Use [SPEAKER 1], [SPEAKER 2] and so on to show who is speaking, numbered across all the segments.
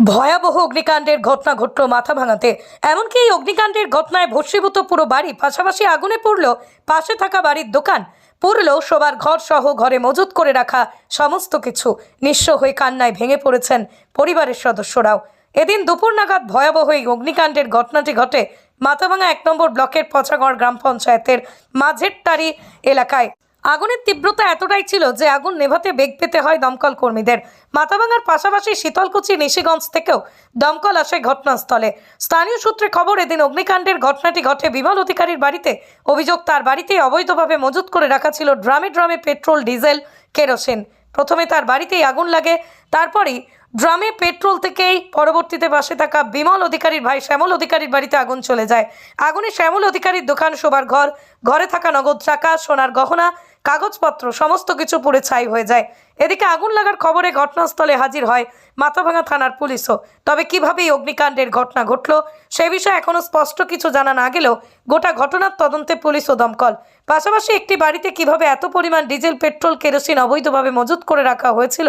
[SPEAKER 1] ভয়াবহ অগ্নিকাণ্ডের ঘটনা ঘটল মাথা ভাঙাতে। এমনকি এই অগ্নিকাণ্ডের ঘটনায় ভস্মীভূত পুরো বাড়ি, পাশাপাশি আগুনে পড়ল পাশে থাকা বাড়ির দোকান পুরল সবার ঘর সহ ঘরে মজুত করে রাখা সমস্ত কিছু নিঃস্ব হয়ে কান্নায় ভেঙে পড়েছেন পরিবারের সদস্যরাও। এদিন দুপুর নাগাদ ভয়াবহ এই অগ্নিকাণ্ডের ঘটনাটি ঘটে মাথাভাঙা এক নম্বর ব্লকের পচাগড় গ্রাম পঞ্চায়েতের মাঝের টারি এলাকায়। আগুনের তীব্রতা এতটাই ছিল যে আগুন নেভাতে বেগ পেতে হয় দমকল কর্মীদের। মাথাভাঙার পাশাপাশি শীতলকুচি, নিশিগঞ্জ থেকেও দমকল আসে ঘটনাস্থলে। স্থানীয় সূত্রে খবর, এদিন অগ্নিকাণ্ডের ঘটনাটি ঘটে বিমল অধিকারীর বাড়িতে। অভিযোগ, তার বাড়িতে অবৈধভাবে মজুত করে রাখা ছিল ড্রামে ড্রামে পেট্রোল, ডিজেল, কেরোসিন। প্রথমে তার বাড়িতেই আগুন লাগে, তারপরেই ড্রামে পেট্রোল থেকেই পরবর্তীতে পাশে থাকা বিমল অধিকারীর ভাই শ্যামল অধিকারীর বাড়িতে আগুন চলে যায়। আগুনে শ্যামল অধিকারীর দোকান, শোবার ঘর, ঘরে থাকা নগদ টাকা, সোনার গহনা, কাগজপত্র, সমস্ত কিছু পুড়ে ছাই হয়ে যায়। এদিকে আগুন লাগার খবরে ঘটনাস্থলে হাজির হয় মাথাভাঙা থানার পুলিশও। তবে কীভাবে এই অগ্নিকাণ্ডের ঘটনা ঘটল, সে বিষয়ে এখনও স্পষ্ট কিছু জানা না গেলেও গোটা ঘটনার তদন্তে পুলিশ ও দমকল। পাশাপাশি একটি বাড়িতে কীভাবে এত পরিমাণ ডিজেল, পেট্রোল, কেরোসিন অবৈধভাবে মজুত করে রাখা হয়েছিল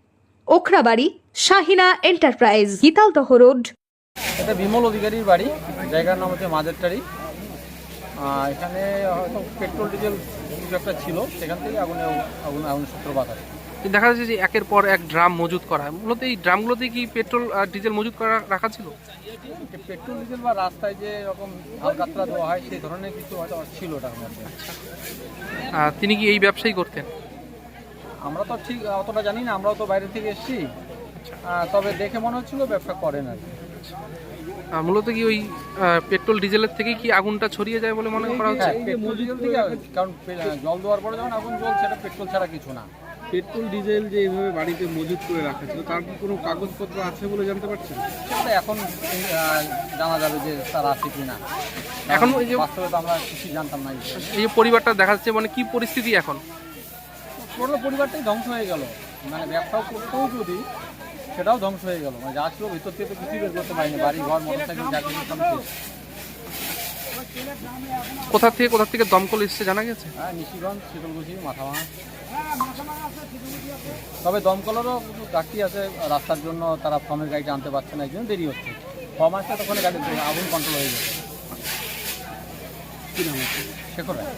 [SPEAKER 2] Okhrabari Shahina enterprise Gitaldaha road.
[SPEAKER 3] এটা বিমল অধিকারীর বাড়ি জায়গার নাম হচ্ছে মাঝেরটারি। আহ, এখানে হয়তো পেট্রোল ডিজেল কিছু একটা ছিল সেখান থেকে আগুনে আগুন আগুনের সূত্রপাত হয়
[SPEAKER 4] দেখা যাচ্ছে যে একের পর এক ড্রাম মজুত করা। হয় মূলত এই ড্রামগুলোতে কি পেট্রোল আর ডিজেল মজুত করা রাখা ছিল?
[SPEAKER 3] পেট্রোল ডিজেল বা রাস্তায় যে এরকম হালকাতরা দেওয়া হয় সেই ধরনের কিছু হয়তো ছিল ওটার মধ্যে।
[SPEAKER 4] তিনি কি এই ব্যবসায়ী করতেন?
[SPEAKER 3] আমরা তো ঠিক অতটা জানি না আমরাও তো বাইরে থেকে এসেছি। তবে দেখে মনে হচ্ছিল ব্যবসা করেন আর
[SPEAKER 4] মূলত কি ওই পেট্রোল ডিজেলের থেকে কি আগুনটা ছড়িয়ে যায় বলে মনে করা হচ্ছে?
[SPEAKER 3] হ্যাঁ, পেট্রোল ডিজেল থেকে কারণ জল দেওয়ার পরে যখন আগুন জ্বলছে সেটা পেট্রোল ছাড়া কিছু না।
[SPEAKER 5] পেট্রোল ডিজেল যে এইভাবে বাড়িতে মজুত করে রাখা ছিল তার কি কোনো কাগজপত্র আছে বলে জানতে পারছেন?
[SPEAKER 3] সেটা এখন জানা যাবে যে তার আছে কি না।
[SPEAKER 4] এখন ওই যে-
[SPEAKER 3] বাস্তবে তো আমরা কিছু জানতাম না এই
[SPEAKER 4] এই যে পরিবারটা দেখা যাচ্ছে মানে কি পরিস্থিতি এখন?
[SPEAKER 3] পুরো পরিবারটাই ধ্বংস হয়ে গেল। মানে ব্যবসাও করতেও যদি সেটাও ধ্বংস হয়ে গেল। মানে যা ছিল ভিতর থেকে তো কিছুই বের করতে পারিনি। বাড়ি ঘর মোটর সাইকেল যা কিছু।
[SPEAKER 4] কোথা থেকে কোথা থেকে দমকল এসছে জানা গেছে?
[SPEAKER 3] হ্যাঁ নিশিগঞ্জ শীতলকুচি মাথাভাঙা। তবে দমকলেরও একটু ঘাটতি আছে রাস্তার জন্য তারা ফর্মের গাড়িটা আনতে পারছে না এই জন্য দেরি হচ্ছে। ফর্ম আসলে তখন গাড়ি আগুন কন্ট্রোল হয়ে গেছে।
[SPEAKER 5] কি নাম আছে?
[SPEAKER 3] শেখর রায়।